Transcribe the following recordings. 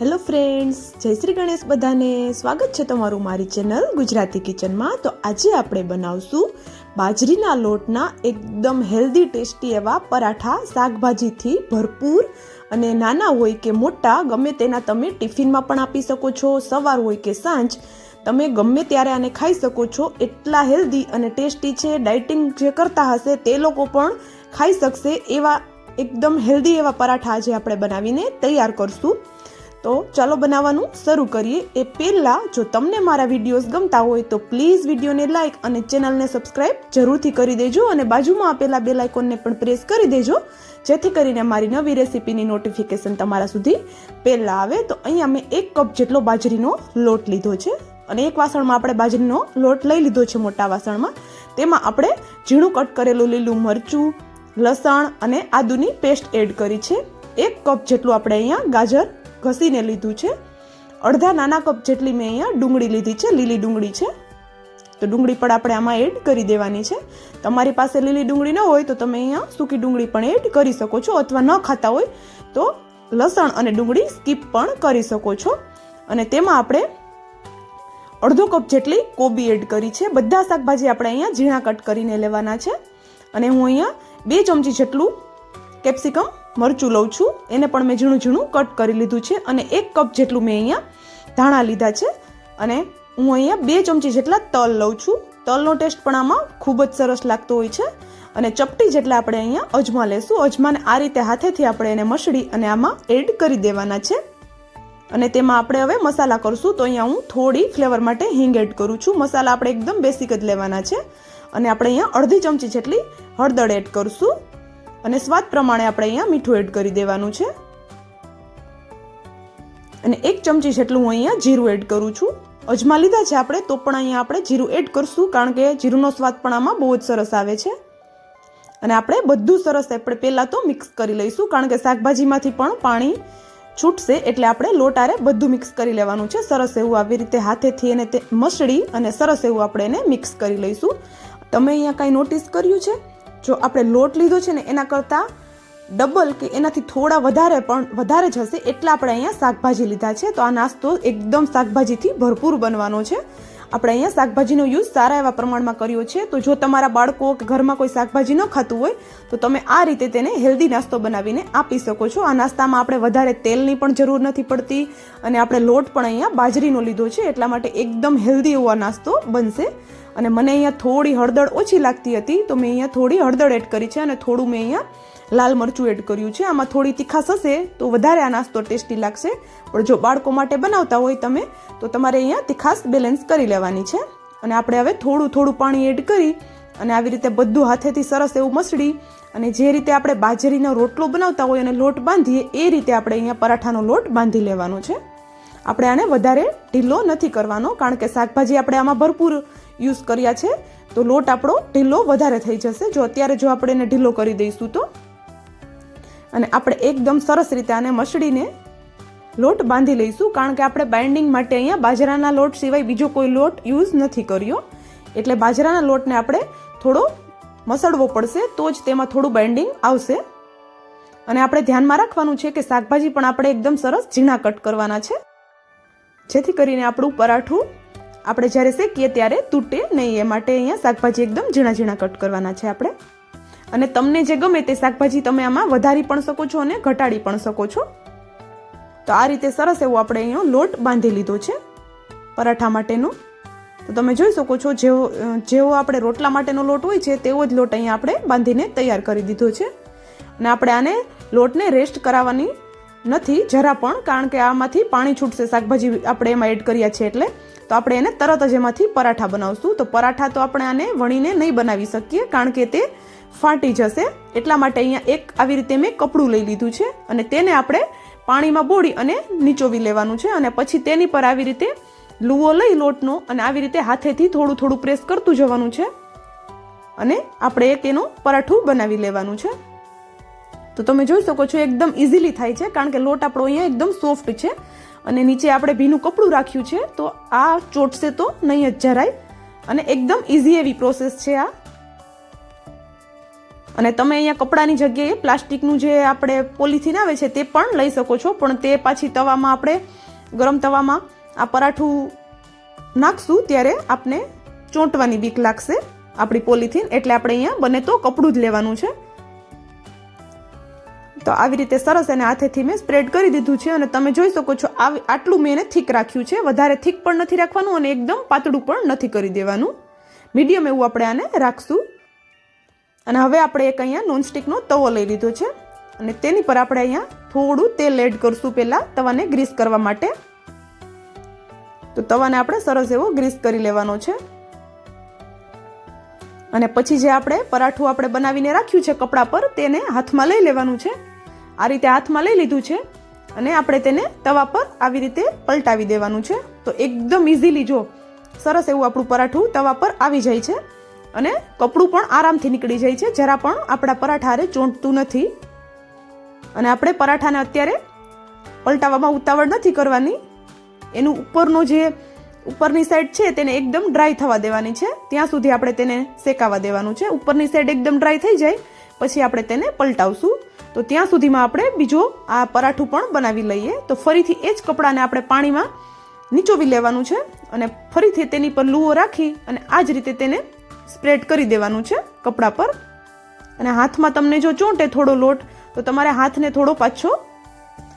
Hello friends જય શ્રી ગણેશ બધાને. સ્વાગત છે તમારું મારી ચેનલ ગુજરાતી કિચનમાં. તો આજે આપણે બનાવશું બાજરીના લોટના એકદમ હેલ્ધી ટેસ્ટી એવા પરાઠા. શાકભાજીથી ભરપૂર અને નાના હોય કે મોટા, ગમે તેના તમે ટિફિનમાં પણ આપી શકો છો. સવાર હોય કે સાંજ, તમે ગમે ત્યારે આને ખાઈ શકો છો. એટલા હેલ્ધી અને ટેસ્ટી છે. ડાયટિંગ જે કરતા હશે તે લોકો પણ ખાઈ શકશે. એવા એકદમ હેલ્ધી એવા પરાઠા આજે આપણે બનાવીને તૈયાર કરશું. તો ચાલો બનાવવાનું શરૂ કરીએ. એ પહેલાં જો તમને મારા વિડીયોઝ ગમતા હોય તો પ્લીઝ વિડીયોને લાઇક અને ચેનલને સબસ્ક્રાઇબ જરૂરથી કરી દેજો અને બાજુમાં આપેલા બે લાઇકોનને પણ પ્રેસ કરી દેજો. જેથી કરીને મારી નવી રેસીપીની નોટિફિકેશન તમારા સુધી પહેલાં આવે. તો અહીંયા મેં એક કપ જેટલો બાજરીનો લોટ લીધો છે અને એક વાસણમાં આપણે બાજરીનો લોટ લઈ લીધો છે મોટા વાસણમાં. તેમાં આપણે ઝીણું કટ કરેલું લીલું મરચું, લસણ અને આદુની પેસ્ટ એડ કરી છે. એક કપ જેટલું આપણે અહીંયા ગાજર ઘસીને લીધું છે. અડધા નાના કપ જેટલી મેં અહીંયા ડુંગળી લીધી છે, લીલી ડુંગળી છે. તો ડુંગળી પણ આપણે આમાં એડ કરી દેવાની છે. તમારી પાસે લીલી ડુંગળી ન હોય તો તમે અહીંયા સૂકી ડુંગળી પણ એડ કરી શકો છો અથવા ન ખાતા હોય તો લસણ અને ડુંગળી સ્કીપ પણ કરી શકો છો. અને તેમાં આપણે અડધો કપ જેટલી કોબી એડ કરી છે. બધા શાકભાજી આપણે અહીંયા ઝીણા કટ કરીને લેવાના છે. અને હું અહીંયા બે ચમચી જેટલું કેપ્સિકમ, મરચું લઉં છું. એને પણ મેં ઝીણું ઝીણું કટ કરી લીધું છે અને એક કપ જેટલું મેં અહીંયા ધાણા લીધા છે. અને હું અહીંયા બે ચમચી જેટલા તલ લઉં છું. તલનો ટેસ્ટ પણ આમાં ખૂબ જ સરસ લાગતો હોય છે. અને ચપટી જેટલા આપણે અહીંયા અજમા લેશું. અજમાને આ રીતે હાથેથી આપણે એને મસળી અને આમાં એડ કરી દેવાના છે. અને તેમાં આપણે હવે મસાલા કરશું. તો અહીંયા હું થોડી ફ્લેવર માટે હિંગ એડ કરું છું. મસાલા આપણે એકદમ બેસિક જ લેવાના છે. અને આપણે અહીંયા અડધી ચમચી જેટલી હળદર એડ કરશું. અને સ્વાદ પ્રમાણે આપણે અહીંયા મીઠું એડ કરી દેવાનું છે. અને એક ચમચી જેટલું હું અહીંયા જીરું એડ કરું છું. અજમા લીધા છે આપણે, તો પણ અહીંયા આપણે જીરું એડ કરશું, કારણ કે જીરુંનો સ્વાદ પણ આમાં બહુ જ સરસ આવે છે. અને આપણે બધું સરસ આપણે પહેલાં તો મિક્સ કરી લઈશું, કારણ કે શાકભાજીમાંથી પણ પાણી છૂટશે, એટલે આપણે લોટારે બધું મિક્સ કરી લેવાનું છે. સરસ એવું આવી રીતે હાથેથી એને તે મસળી અને સરસ એવું આપણે એને મિક્સ કરી લઈશું. તમે અહીંયા કાંઈ નોટિસ કર્યું છે? જો આપણે લોટ લીધો છે ને, એના કરતાં ડબલ કે એનાથી થોડા વધારે પણ વધારે જ હશે, એટલા આપણે અહીંયા શાકભાજી લીધા છે. તો આ નાસ્તો એકદમ શાકભાજીથી ભરપૂર બનવાનો છે. આપણે અહીંયા શાકભાજીનો યુઝ સારા એવા પ્રમાણમાં કર્યો છે. તો જો તમારા બાળકો કે ઘરમાં કોઈ શાકભાજી ન ખાતું હોય, તો તમે આ રીતે તેને હેલ્ધી નાસ્તો બનાવીને આપી શકો છો. આ નાસ્તામાં આપણે વધારે તેલની પણ જરૂર નથી પડતી અને આપણે લોટ પણ અહીંયા બાજરીનો લીધો છે, એટલા માટે એકદમ હેલ્ધી એવો નાસ્તો બનશે. અને મને અહીંયા થોડી હળદર ઓછી લાગતી હતી, તો મેં અહીંયા થોડી હળદર એડ કરી છે અને થોડું મેં અહીંયા લાલ મરચું એડ કર્યું છે. આમાં થોડી તીખાશ હશે તો વધારે આ નાસ્તો ટેસ્ટી લાગશે. પણ જો બાળકો માટે બનાવતા હોય તમે, તો તમારે અહીંયા તીખાશ બેલેન્સ કરી લેવાની છે. અને આપણે હવે થોડું થોડું પાણી એડ કરી અને આવી રીતે બધું હાથેથી સરસ એવું મસળી અને જે રીતે આપણે બાજરીનો રોટલો બનાવતા હોય અને લોટ બાંધીએ, એ રીતે આપણે અહીંયા પરાઠાનો લોટ બાંધી લેવાનો છે. આપણે આને વધારે ઢીલો નથી કરવાનો, કારણ કે શાકભાજી આપણે આમાં ભરપૂર યુઝ કર્યા છે. તો લોટ આપણો ઢીલો વધારે થઈ જશે. જો અત્યારે જો આપણે એને ઢીલો કરી દઈશું તો અને આપણે એકદમ સરસ રીતે આને મસળીને લોટ બાંધી લઈશું, કારણ કે આપણે બાઇન્ડિંગ માટે અહીંયા બાજરાના લોટ સિવાય બીજો કોઈ લોટ યુઝ નથી કર્યો. એટલે બાજરાના લોટને આપણે થોડો મસળવો પડશે, તો જ તેમાં થોડું બાઇન્ડિંગ આવશે. અને આપણે ધ્યાનમાં રાખવાનું છે કે શાકભાજી પણ આપણે એકદમ સરસ ઝીણા કટ કરવાના છે. જેથી કરીને આપણું પરાઠું આપણે જ્યારે શેકીએ ત્યારે તૂટે નહીં, એ માટે અહીંયા શાકભાજી એકદમ ઝીણા ઝીણા કટ કરવાના છે આપણે. અને તમને જે ગમે તે શાકભાજી તમે આમાં વધારી પણ શકો છો અને ઘટાડી પણ શકો છો. તો આ રીતે સરસ એવો આપણે અહીંયા લોટ બાંધી લીધો છે પરાઠા માટેનો. તો તમે જોઈ શકો છો જેવો જેવો આપણે રોટલા માટેનો લોટ હોય છે તેવો જ લોટ અહીંયા આપણે બાંધીને તૈયાર કરી દીધો છે. અને આપણે આને લોટને રેસ્ટ કરાવવાની નથી જરા પણ, કારણ કે આમાંથી પાણી છૂટશે શાકભાજી આપણે એમાં એડ કર્યા છે એટલે. તો આપણે એને તરત જ એમાંથી પરાઠા બનાવશું. તો પરાઠા તો આપણે આને વણીને નહીં બનાવી શકીએ, કારણ કે તે ફાટી જશે. એટલા માટે અહીંયા એક આવી રીતે મેં કપડું લઈ લીધું છે અને તેને આપણે પાણીમાં બોળી અને નીચોવી લેવાનું છે અને પછી તેની પર આવી રીતે લુવો લઈ લોટનો અને આવી રીતે હાથેથી થોડું થોડું પ્રેસ કરતું જવાનું છે. અને આપણે એક એનું પરાઠું બનાવી લેવાનું છે. તો તમે જોઈ શકો છો એકદમ ઇઝીલી થાય છે કારણ કે લોટ આપણો અહીંયા એકદમ સોફ્ટ છે અને નીચે આપણે ભીનું કપડું રાખ્યું છે તો આ ચોટશે તો નહીં જ જરાય. અને એકદમ ઇઝી એવી પ્રોસેસ છે આ. અને તમે અહીંયા કપડાની જગ્યાએ પ્લાસ્ટિકનું જે આપણે પોલિથીન આવે છે તે પણ લઈ શકો છો, પણ તે પાછી તવામાં આપણે, ગરમ તવામાં આ પરાઠું નાખશું ત્યારે આપને ચોંટવાની બીક લાગશે આપણી પોલિથીન, એટલે આપણે અહીંયા બને તો કપડું જ લેવાનું છે. તો આવી રીતે સરસ એને હાથેથી મેં સ્પ્રેડ કરી દીધું છે અને તમે જોઈ શકો છો આટલું મેં એને થીક રાખ્યું છે, વધારે થીક પણ નથી રાખવાનું અને એકદમ પાતળું પણ નથી કરી દેવાનું. મીડિયમ એવું આપણે આને રાખશું. અને હવે આપણે એક અહીંયા નોનસ્ટિકનો તવો લઈ લીધો છે. અને તેની પર આપણે અહીંયા થોડું તેલ એડ કરશું પહેલાં તવાને ગ્રીસ કરવા માટે. તો તવાને આપણે સરસ એવો ગ્રીસ કરી લેવાનો છે. અને પછી જે આપણે પરાઠું આપણે બનાવીને રાખ્યું છે કપડા પર તેને હાથમાં લઈ લેવાનું છે. આ રીતે હાથમાં લઈ લીધું છે. અને આપણે તેને તવા પર આવી રીતે પલટાવી દેવાનું છે. તો એકદમ ઇઝીલી જો સરસ એવું આપણું પરાઠું તવા પર આવી જાય છે. અને કપડું પણ આરામથી નીકળી જાય છે. જરા પણ આપણા પરાઠારે ચોંટતું નથી. અને આપણે પરાઠાને અત્યારે પલટાવવામાં ઉતાવળ નથી કરવાની. એનું ઉપરનો જે ઉપરની સાઈડ છે તેને એકદમ ડ્રાય થવા દેવાની છે. ત્યાં સુધી આપણે તેને શેકાવા દેવાનું છે. ઉપરની સાઈડ એકદમ ડ્રાય થઈ જાય, પછી આપણે તેને પલટાવશું. તો ત્યાં સુધીમાં આપણે બીજો આ પરાઠું પણ બનાવી લઈએ. તો ફરીથી એ જ કપડાને આપણે પાણીમાં નીચોવી લેવાનું છે. અને ફરીથી તેની પર લૂવો રાખી અને આ જ રીતે તેને સ્પ્રેડ કરી દેવાનું છે કપડા પર. અને હાથમાં તમને જો ચોંટે થોડો લોટ, તો તમારે હાથને થોડો પાછો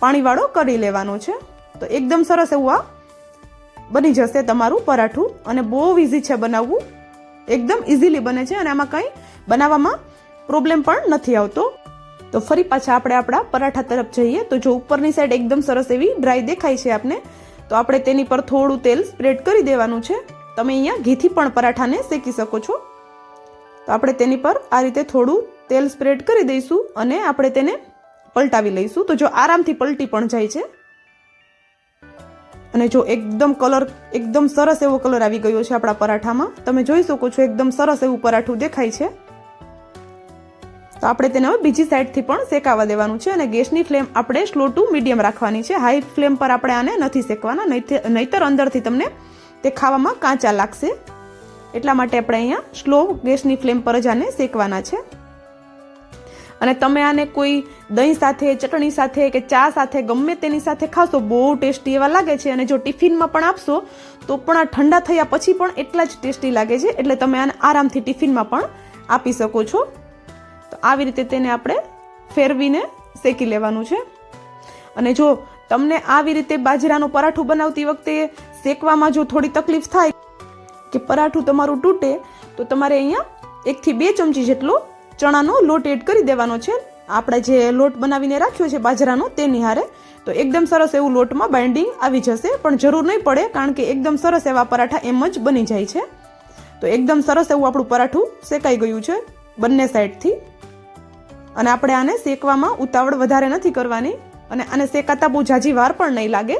પાણીવાળો કરી લેવાનો છે. તો એકદમ સરસ એવું આ બની જશે તમારું પરાઠું. અને બહુ ઇઝી છે બનાવવું. એકદમ ઇઝીલી બને છે અને આમાં કંઈ બનાવવામાં પ્રોબ્લેમ પણ નથી આવતો. તો ફરી પાછા આપણે આપણા પરાઠા તરફ જઈએ. તો જો ઉપરની સાઈડ એકદમ સરસ એવી ડ્રાય દેખાય છે આપને, તો આપણે તેની પર થોડું તેલ સ્પ્રેડ કરી દેવાનું છે. તમે અહીંયા ઘીથી પણ પરાઠાને શેકી શકો છો. તો આપણે તેની પર આ રીતે થોડું તેલ સ્પ્રેડ કરી દઈશું અને આપણે તેને પલટાવી લઈશું. તો જો આરામથી પલટી પણ જાય છે. અને જો એકદમ કલર, એકદમ સરસ એવો કલર આવી ગયો છે આપણા પરાઠામાં, તમે જોઈ શકો છો એકદમ સરસ એવું પરાઠું દેખાય છે. તો આપણે તેને હવે બીજી સાઈડથી પણ શેકાવા દેવાનું છે અને ગેસની ફ્લેમ આપણે સ્લો ટુ મીડિયમ રાખવાની છે. હાઈ ફ્લેમ પર આપણે આને નથી શેકવાના, નહીતર અંદરથી તમને તે ખાવામાં કાચા લાગશે. એટલા માટે આપણે અહીંયા સ્લો ગેસની ફ્લેમ પર જ આને શેકવાના છે. અને તમે આને કોઈ દહીં સાથે, ચટણી સાથે કે ચા સાથે, ગમે તેની સાથે ખાશો, બહુ ટેસ્ટી એવા લાગે છે. અને જો ટિફિનમાં પણ આપશો, તો પણ આ ઠંડા થયા પછી પણ એટલા જ ટેસ્ટી લાગે છે. એટલે તમે આને આરામથી ટિફિનમાં પણ આપી શકો છો. તો આવી રીતે તેને આપણે ફેરવીને શેકી લેવાનું છે. અને જો તમને આવી રીતે બાજરાનું પરાઠું બનાવતી વખતે શેકવામાં જો થોડી તકલીફ થાય કે પરાઠું તમારું તૂટે, તો તમારે અહીંયા એકથી બે ચમચી જેટલો ચણાનો લોટ એડ કરી દેવાનો છે. આપણે જે લોટ બનાવીને રાખ્યો છે બાજરાનો તેની હારે તો એકદમ સરસ એવું લોટમાં બાઇન્ડિંગ આવી જશે. પણ જરૂર નહીં પડે, કારણ કે એકદમ સરસ એવા પરાઠા એમ જ બની જાય છે. તો એકદમ સરસ એવું આપણું પરાઠું શેકાઈ ગયું છે બંને સાઈડથી. અને આપણે આને શેકવામાં ઉતાવળ વધારે નથી કરવાની. અને આને શેકાતા બહુ ઝાઝી વાર પણ નહીં લાગે.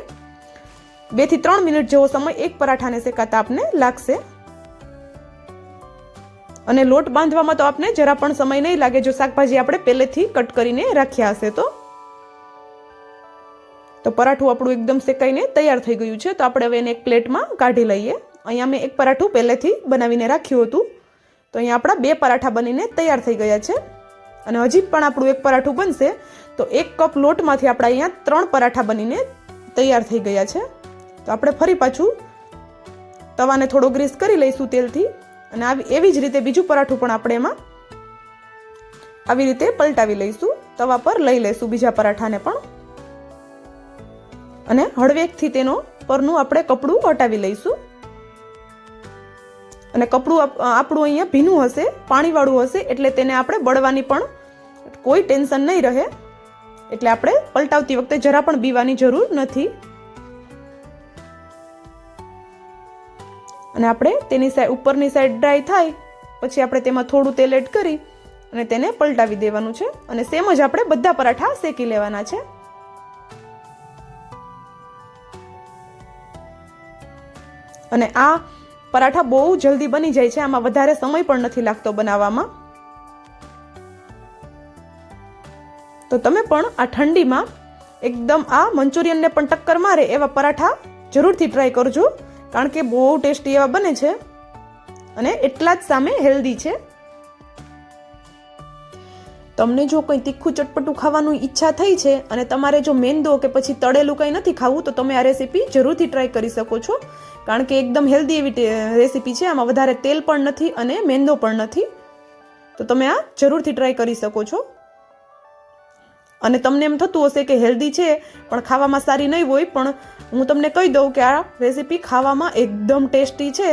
બેથી ત્રણ મિનિટ જેવો સમય એક પરાઠાને શેકાતા આપને લાગશે. અને લોટ બાંધવામાં તો આપને જરા પણ સમય નહીં લાગે, જો શાકભાજી આપણે પહેલેથી કટ કરીને રાખ્યા હશે તો. તો પરાઠું આપણું એકદમ શેકાઈને તૈયાર થઈ ગયું છે, તો આપણે હવે એને એક પ્લેટમાં કાઢી લઈએ. અહીંયા મેં એક પરાઠું પહેલેથી બનાવીને રાખ્યું હતું. તો અહીંયા આપણા બે પરાઠા બનીને તૈયાર થઈ ગયા છે. અને હજી પણ આપણું એક પરાઠું બનશે. તો એક કપ લોટમાંથી આપણા અહીંયા ત્રણ પરાઠા બનીને તૈયાર થઈ ગયા છે. તો આપણે ફરી પાછું તવાને થોડો ગ્રીસ કરી લઈશું તેલથી અને આવી એવી જ રીતે બીજું પરાઠું પણ આપણે એમાં આવી રીતે પલટાવી લઈશું. તવા પર લઈ લઈશું બીજા પરાઠાને પણ. અને હળવેકથી તેનો પરનું આપણે કપડું હટાવી લઈશું. અને કપડું આપણું અહીંયા ભીનું હશે, પાણીવાળું હશે, એટલે તેને આપણે બળવાની પણ કોઈ ટેન્શન નહીં રહે. એટલે આપણે પલટાવતી વખતે જરા પણ બીવાની જરૂર નથી. અને આપણે તેની સાઈડ ઉપરની સાઈડ ડ્રાય થાય, પછી આપણે તેમાં થોડું તેલ એડ કરી અને તેને પલટાવી દેવાનું છે. અને સેમ જ આપણે બધા પરાઠા શેકી લેવાના છે. અને આ પરાઠા બહુ જલ્દી બની જાય છે. આમાં વધારે સમય પણ નથી લાગતો બનાવવામાં. તો તમે પણ આ ઠંડીમાં એકદમ આ મંચુરિયનને પણ ટક્કર મારે એવા પરાઠા જરૂરથી ટ્રાય કરજો. કારણ કે બહુ ટેસ્ટી એવા બને છે અને એટલા જ સામે હેલ્ધી છે. તમને જો કંઈ તીખું ચટપટું ખાવાનું ઈચ્છા થઈ છે અને તમારે જો મેંદો કે પછી તળેલું કંઈ નથી ખાવું, તો તમે આ રેસીપી જરૂરથી ટ્રાય કરી શકો છો. કારણ કે એકદમ હેલ્ધી એવી રેસીપી છે. આમાં વધારે તેલ પણ નથી અને મેંદો પણ નથી. તો તમે આ જરૂરથી ટ્રાય કરી શકો છો. અને તમને એમ થતું હશે કે હેલ્ધી છે, પણ ખાવામાં સારી નહીં હોય, પણ હું તમને કહી દઉં કે આ રેસીપી ખાવામાં એકદમ ટેસ્ટી છે.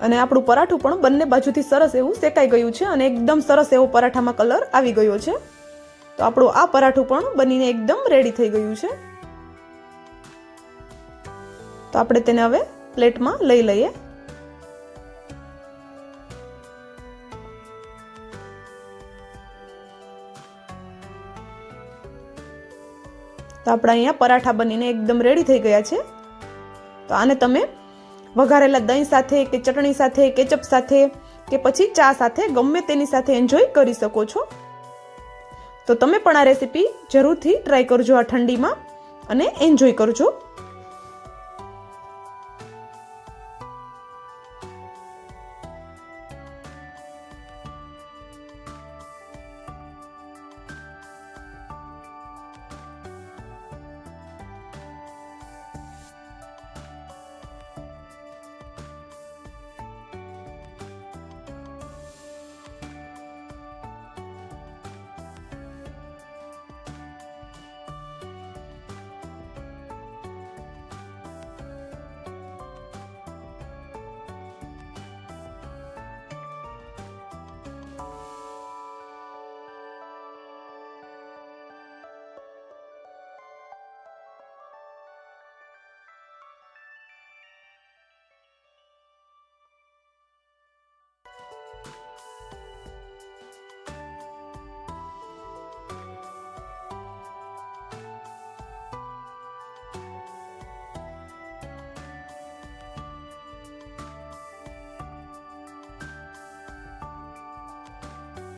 અને આપણું પરાઠું પણ બંને બાજુથી સરસ એવું શેકાઈ ગયું છે અને એકદમ સરસ એવો પરાઠામાં કલર આવી ગયો છે. તો આપણું આ પરાઠું પણ બનીને એકદમ રેડી થઈ ગયું છે. તો આપણે તેને હવે પ્લેટમાં લઈ લઈએ. તો આપણા અહીંયા પરાઠા બનીને એકદમ રેડી થઈ ગયા છે. તો આને તમે વઘારેલા દહીં સાથે કે ચટણી સાથે, કેચપ સાથે કે પછી ચા સાથે ગમે તેની સાથે એન્જોય કરી શકો છો. તો તમે પણ આ રેસીપી જરૂરથી ટ્રાય કરજો આ ઠંડીમાં અને એન્જોય કરજો.